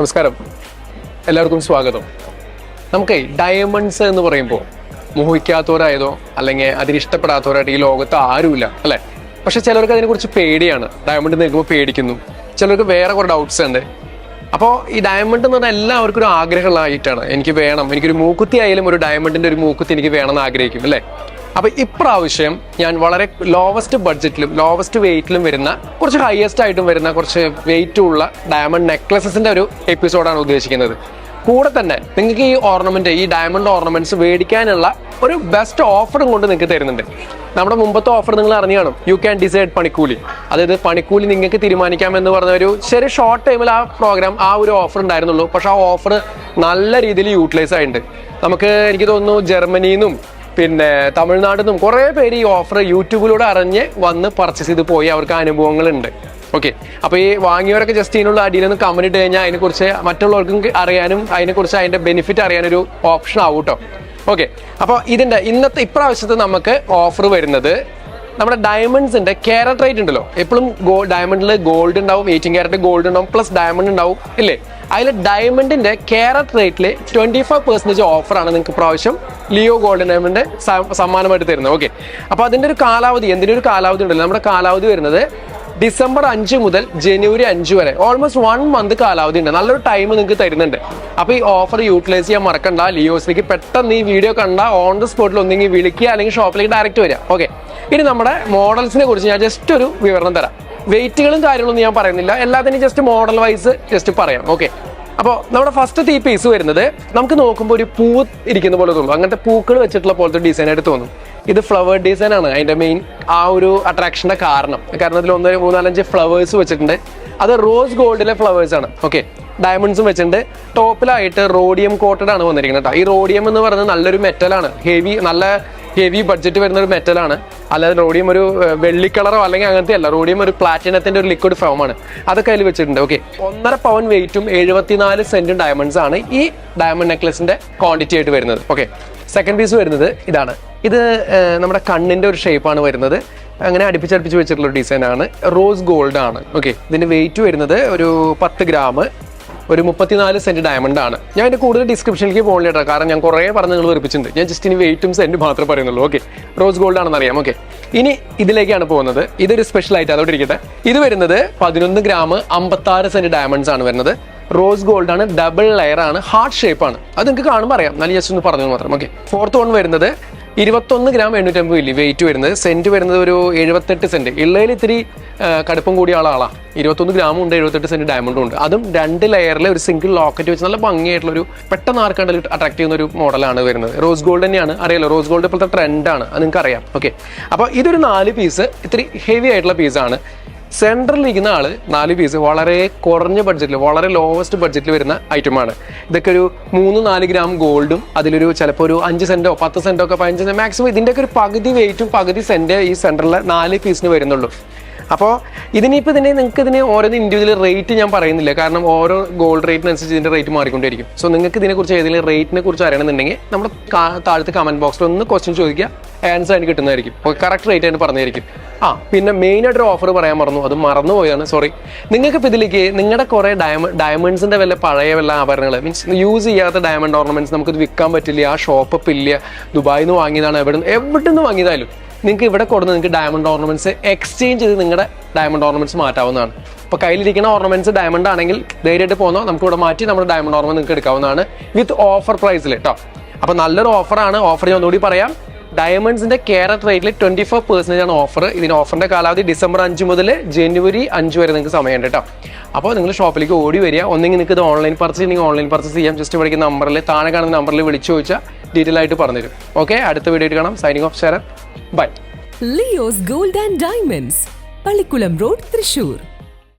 നമസ്കാരം. എല്ലാവർക്കും സ്വാഗതം. നമുക്ക് ഡയമണ്ട്സ് എന്ന് പറയുമ്പോൾ മോഹിക്കാത്തവരായതോ അല്ലെങ്കിൽ അതിനിഷ്ടപ്പെടാത്തവരായിട്ട് ഈ ലോകത്ത് ആരുമില്ല അല്ലേ? പക്ഷെ ചിലർക്ക് അതിനെക്കുറിച്ച് പേടിയാണ്. ഡയമണ്ട് നിൽക്കുമ്പോൾ പേടിക്കുന്നു. ചിലർക്ക് വേറെ കുറേ ഡൗട്ട്സ് ഉണ്ട്. അപ്പോൾ ഈ ഡയമണ്ട് എന്ന് പറഞ്ഞാൽ എല്ലാവർക്കും ഒരു ആഗ്രഹമുള്ള ആയിട്ടാണ് എനിക്ക് വേണം. എനിക്കൊരു മൂക്കുത്തി ആയാലും ഒരു ഡയമണ്ടിന്റെ ഒരു മൂക്കുത്തി എനിക്ക് വേണമെന്ന് ആഗ്രഹിക്കും അല്ലേ? അപ്പൊ ഇപ്രാവശ്യം ഞാൻ വളരെ ലോവസ്റ്റ് ബഡ്ജറ്റിലും ലോവസ്റ്റ് വെയിറ്റിലും വരുന്ന കുറച്ച് ഹയസ്റ്റ് ആയിട്ടും വരുന്ന കുറച്ച് വെയിറ്റും ഉള്ള ഡയമണ്ട് നെക്ലസസിന്റെ ഒരു എപ്പിസോഡാണ് ഉദ്ദേശിക്കുന്നത്. കൂടെ തന്നെ നിങ്ങൾക്ക് ഈ ഓർണമെന്റ് ഈ ഡയമണ്ട് ഓർണമെന്റ്സ് മേടിക്കാനുള്ള ഒരു ബെസ്റ്റ് ഓഫറും കൊണ്ട് നിങ്ങൾക്ക് തരുന്നുണ്ട്. നമ്മുടെ മുമ്പത്തെ ഓഫർ നിങ്ങൾ അറിഞ്ഞു കാണും യു ക്യാൻ ഡിസൈഡ് പണിക്കൂലി. അതായത് പണിക്കൂലി നിങ്ങൾക്ക് തീരുമാനിക്കാം എന്ന് പറഞ്ഞ ഒരു ചെറിയ ഷോർട്ട് ടൈമിൽ ആ പ്രോഗ്രാം ആ ഒരു ഓഫർ ഉണ്ടായിരുന്നുള്ളൂ. പക്ഷെ ആ ഓഫർ നല്ല രീതിയിൽ യൂട്ടിലൈസ് ആയിട്ടുണ്ട്. നമുക്ക് എനിക്ക് തോന്നുന്നു ജർമ്മനിയിൽ നിന്നും പിന്നെ തമിഴ്നാട്ടിൽ നിന്നും കുറേ പേര് ഈ ഓഫർ യൂട്യൂബിലൂടെ അറിഞ്ഞ് വന്ന് പർച്ചേസ് ചെയ്ത് പോയി. അവർക്ക് അനുഭവങ്ങളുണ്ട്. ഓക്കെ അപ്പൊ ഈ വാങ്ങിയവരൊക്കെ ജസ്റ്റ് ഇതിനുള്ള അടിയിൽ നിന്ന് കമന്റ് ഇട്ട് കഴിഞ്ഞാൽ അതിനെക്കുറിച്ച് മറ്റുള്ളവർക്കും അറിയാനും അതിനെക്കുറിച്ച് അതിന്റെ ബെനിഫിറ്റ് അറിയാനൊരു ഓപ്ഷൻ ആവും കേട്ടോ ഓക്കെ അപ്പോൾ ഇതിന്റെ ഇന്നത്തെ ഇപ്രാവശ്യത്തെ നമുക്ക് ഓഫർ വരുന്നത് നമ്മുടെ ഡയമണ്ട്സിന്റെ കാരറ്റ് റേറ്റ് ഉണ്ടല്ലോ. എപ്പോഴും ഗോൾഡ് ഡയമണ്ടിൽ ഗോൾഡ് ഉണ്ടാവും എയ്റ്റീൻ കാരറ്റ് ഗോൾഡ് ഉണ്ടാവും പ്ലസ് ഡയമണ്ട് ഉണ്ടാവും ഇല്ലേ? അതിൽ ഡയമണ്ടിന്റെ ക്യാരറ്റ് റേറ്റിൽ ട്വന്റി ഫൈവ് പെർസെന്റേജ് ഓഫറാണ് നിങ്ങൾക്ക് പ്രാവശ്യം ലിയോ ഗോൾഡൻ ഡയമണ്ട് സമ്മാനമായിട്ട് തരുന്നത്. ഓക്കെ അപ്പോൾ അതിന്റെ ഒരു കാലാവധി എന്തിനൊരു ഒരു കാലാവധി ഉണ്ടല്ലോ. നമ്മുടെ കാലാവധി വരുന്നത് ഡിസംബർ അഞ്ച് മുതൽ ജനുവരി അഞ്ച് വരെ. ഓൾമോസ്റ്റ് വൺ മന്ത് കാലാവധി ഉണ്ട്. നല്ലൊരു ടൈം നിങ്ങൾക്ക് തരുന്നുണ്ട്. അപ്പോൾ ഈ ഓഫർ യൂട്ടിലൈസ് ചെയ്യാൻ മറക്കണ്ട. ലിയോസിലേക്ക് പെട്ടെന്ന് ഈ വീഡിയോ കണ്ട ഓൺ ദി സ്പോട്ടിൽ ഒന്നെങ്കിൽ വിളിക്കുക അല്ലെങ്കിൽ ഷോപ്പിലേക്ക് ഡയറക്റ്റ് വരിക. ഓക്കെ ഇനി നമ്മുടെ മോഡൽസിനെ കുറിച്ച് ഞാൻ ജസ്റ്റ് ഒരു വിവരണം തരാം. വെയിറ്റുകളും കാര്യങ്ങളൊന്നും ഞാൻ പറയുന്നില്ല. എല്ലാത്തിനും ജസ്റ്റ് മോഡൽ വൈസ് ജസ്റ്റ് പറയാം. ഓക്കെ അപ്പോൾ നമ്മുടെ ഫസ്റ്റ് തീ പീസ് വരുന്നത് നമുക്ക് നോക്കുമ്പോൾ ഒരു പൂ ഇരിക്കുന്ന പോലെ തോന്നും. അങ്ങനത്തെ പൂക്കൾ വെച്ചിട്ടുള്ള പോലത്തെ ഡിസൈൻ ആയിട്ട് തോന്നും. ഇത് ഫ്ലവർ ഡിസൈൻ ആണ് അതിന്റെ മെയിൻ ആ ഒരു അട്രാക്ഷന്റെ കാരണം. കാരണം ഇതിൽ ഒന്ന് മൂന്നാലഞ്ച് ഫ്ലവേഴ്സ് വെച്ചിട്ടുണ്ട്. അത് റോസ് ഗോൾഡിലെ ഫ്ലവേഴ്സ് ആണ്. ഓക്കെ ഡയമണ്ട്സും വെച്ചിട്ടുണ്ട്. ടോപ്പിലായിട്ട് റോഡിയം കോട്ടഡ് ആണ് വന്നിരിക്കുന്നത് കേട്ടോ ഈ റോഡിയം എന്ന് പറയുന്നത് നല്ലൊരു മെറ്റലാണ് ഹെവി നല്ല ഹെവി ബഡ്ജറ്റ് വരുന്ന ഒരു മെറ്റലാണ് അല്ലാതെ റോഡിയം ഒരു വെള്ളി കളറോ അല്ലെങ്കിൽ അങ്ങനത്തെ അല്ല. റോഡിയം ഒരു പ്ലാറ്റിനത്തിന്റെ ഒരു ലിക്വിഡ് ഫോമാണ് അതൊക്കെ അതിൽ വെച്ചിട്ടുണ്ട്. ഓക്കെ ഒന്നര പവൻ വെയിറ്റും എഴുപത്തിനാല് സെന്റും ഡയമണ്ട്സ് ആണ് ഈ ഡയമണ്ട് നെക്ലസിന്റെ ക്വാണ്ടിറ്റി ആയിട്ട് വരുന്നത്. ഓക്കെ സെക്കൻഡ് പീസ് വരുന്നത് ഇതാണ്. ഇത് നമ്മുടെ കണ്ണിന്റെ ഒരു ഷേപ്പാണ് വരുന്നത്. അങ്ങനെ അടുപ്പിച്ചടുപ്പിച്ച് വെച്ചിട്ടുള്ള ഡിസൈൻ ആണ്. റോസ് ഗോൾഡ് ആണ്. ഓക്കെ ഇതിന്റെ വെയിറ്റ് വരുന്നത് ഒരു പത്ത് ഗ്രാം ഒരു മുപ്പത്തിനാല് സെന്റ് ഡയമണ്ട് ആണ്. ഞാൻ ഇതിന്റെ കൂടുതൽ ഡിസ്ക്രിപ്ഷനിലേക്ക് പോകണില്ല കേട്ടോ കാരണം ഞാൻ കുറേ പറഞ്ഞ് നിങ്ങൾ വെറുപ്പിച്ചിട്ടുണ്ട്. ഞാൻ ജസ്റ്റ് ഇനി വെയിറ്റും സെന്റ് മാത്രമേ പറയുന്നുള്ളൂ. ഓക്കെ റോസ് ഗോൾഡ് ആണെന്ന് അറിയാം ഓക്കെ ഇനി ഇതിലേക്കാണ് പോകുന്നത്. ഇതൊരു സ്പെഷ്യൽ ആയിട്ട് അതോടെ ഇരിക്കട്ടെ. ഇത് വരുന്നത് പതിനൊന്ന് ഗ്രാം അമ്പത്തി ആറ് സെന്റ് ഡയമണ്ട്സ് ആണ് വരുന്നത്. റോസ് ഗോൾഡ് ആണ്. ഡബിൾ ലെയർ ആണ്. ഹാർട്ട് ഷേപ്പ് ആണ്. അത് നിങ്ങൾക്ക് കാണുമ്പോൾ അറിയാം. നല്ല ജസ്റ്റ് ഒന്ന് പറഞ്ഞു മാത്രം. ഓക്കെ ഫോർത്ത് വൺ വരുന്നത് ഇരുപത്തൊന്ന് ഗ്രാം എണ്ണൂറ്റമ്പത് മില്ലി വെയിറ്റ് വരുന്നത്. സെന്റ് വരുന്നത് ഒരു എഴുപത്തെട്ട് സെന്റ് ഇള്ളയിൽ ഇത്തിരി കടുപ്പം കൂടിയ ആളാ ഇരുപത്തൊന്ന് ഗ്രാമും ഉണ്ട് എഴുപത്തെട്ട് സെന്റ് ഡയമണ്ടും ഉണ്ട്. അതും രണ്ട് ലെയറിൽ ഒരു സിംഗിൾ ലോക്കറ്റ് വെച്ച് നല്ല ഭംഗിയായിട്ടുള്ള ഒരു പെട്ടെന്ന് ആർക്കാണ്ട് അട്രാക്ട് ചെയ്യുന്ന ഒരു മോഡലാണ് വരുന്നത്. റോസ് ഗോൾഡ് തന്നെയാണ്. അറിയാലോ റോസ് ഗോൾഡ് ഇപ്പോഴത്തെ ട്രെൻഡാണ് അത് നിങ്ങൾക്ക് അറിയാം ഓക്കെ അപ്പോൾ ഇതൊരു നാല് പീസ് ഇത്തിരി ഹെവി ആയിട്ടുള്ള പീസാണ് സെൻട്രലിൽ ഇരിക്കുന്ന ആൾ നാല് പീസ് വളരെ കുറഞ്ഞ ബഡ്ജറ്റിൽ വളരെ ലോവസ്റ്റ് ബഡ്ജറ്റിൽ വരുന്ന ഐറ്റമാണ് ഇതൊക്കെ ഒരു മൂന്ന് നാല് ഗ്രാം ഗോൾഡും അതിലൊരു ചിലപ്പോൾ ഒരു അഞ്ച് സെന്റോ പത്ത് സെന്റോ ഒക്കെ പതിനഞ്ച് സെന്റോ മാക്സിമം ഇതിന്റെയൊക്കെ ഒരു പകുതി വെയിറ്റും പകുതി സെന്റേ ഈ സെൻട്രലിലെ നാല് പീസിന് വരുന്നുള്ളൂ. അപ്പോൾ ഇതിനിപ്പോൾ ഇതിനെ നിങ്ങൾക്ക് ഇതിന് ഓരോ ഇൻഡിവിജ്വൽ റേറ്റ് ഞാൻ പറയുന്നില്ല. കാരണം ഓരോ ഗോൾഡ് റേറ്റിനനുസരിച്ച് ഇതിന്റെ റേറ്റ് മാറിക്കൊണ്ടിരിക്കും സോ നിങ്ങൾക്ക് ഇതിനെക്കുറിച്ച് ഏതെങ്കിലും റേറ്റിനെ കുറിച്ച് അറിയണമെന്നുണ്ടെങ്കിൽ നമ്മൾ താഴത്തെ കമന്റ് ബോക്സിൽ ഒന്ന് ക്വസ്റ്റ്യൻ ചോദിക്കുക. ആൻസർ അതിന് കിട്ടുന്നതായിരിക്കും. കറക്റ്റ് റേറ്റ് ആയിട്ട് പറഞ്ഞായിരിക്കും ആ പിന്നെ മെയിൻ ആയിട്ടൊരു ഓഫർ പറയാൻ മറന്നു. അത് മറന്നു പോയാണ് സോറി നിങ്ങൾക്ക് ഇപ്പോൾ ഇതിലേക്ക് നിങ്ങളുടെ കുറേ ഡയമണ്ട് ഡയമണ്ട്സിന്റെ വല്ല പഴയ വല്ല ആഭരണങ്ങൾ മീൻസ് യൂസ് ചെയ്യാത്ത ഡയമണ്ട് ഓർണമെന്റ്സ് നമുക്കിത് വിൽക്കാൻ പറ്റില്ല. ആ ഷോപ്പ് ഇല്ല. ദുബായിൽ നിന്ന് വാങ്ങിയതാണ്. എവിടെ നിന്ന് എവിടെ നിന്ന് വാങ്ങിയതായാലും നിങ്ങൾക്ക് ഇവിടെ കൊടുന്ന് നിങ്ങൾക്ക് ഡയമണ്ട് ഓർണമെന്റ്സ് എക്സ്ചേഞ്ച് ചെയ്ത് നിങ്ങളുടെ ഡയമണ്ട് ഓർണമെന്റ്സ് മാറ്റാവുന്നതാണ്. അപ്പോൾ കയ്യിലിരിക്കുന്ന ഓർണമെന്റ്സ് ഡയമണ്ട് ആണെങ്കിൽ ധൈര്യമായിട്ട് പോകുന്നോ നമുക്ക് ഇവിടെ മാറ്റി നമ്മുടെ ഡയമണ്ട് ഓർണമെന്റ് നിങ്ങൾക്ക് എടുക്കാവുന്നതാണ് വിത്ത് ഓഫർ പ്രൈസിൽ കേട്ടോ അപ്പോൾ നല്ലൊരു ഓഫറാണ് ഓഫർ ഞാൻ ഒന്നുകൂടി പറയാം. ഡയമണ്ട്സിന്റെ കേരറ്റ് റേറ്റിൽ ട്വന്റി ഫോർ പെർസെന്റേജ് ആണ് ഓഫർ ഇതിന് ഓഫറിന്റെ കാലാവധി ഡിസംബർ അഞ്ച് മുതൽ ജനുവരി അഞ്ച് വരെ നിങ്ങൾക്ക് സമയമുണ്ട് കേട്ടോ അപ്പോൾ നിങ്ങൾ ഷോപ്പിലേക്ക് ഓടി വരിക. ഒന്നെങ്കിൽ നിങ്ങൾക്ക് ഇത് ഓൺലൈൻ പർച്ചേസ് നിങ്ങൾ ഓൺലൈൻ പർച്ചേസ് ചെയ്യാം. ജസ്റ്റ് വിളിക്കുന്ന നമ്പറിൽ താഴെ കാണുന്ന നമ്പറിൽ വിളിച്ചു ചോദിച്ചാൽ ഡീറ്റെയിൽ ആയിട്ട് പറഞ്ഞുതരും. ഓക്കെ അടുത്ത വീഡിയോ കാണാം. Signing off Sharath bye. Leo's gold and diamonds Pallikkulam road Thrissur.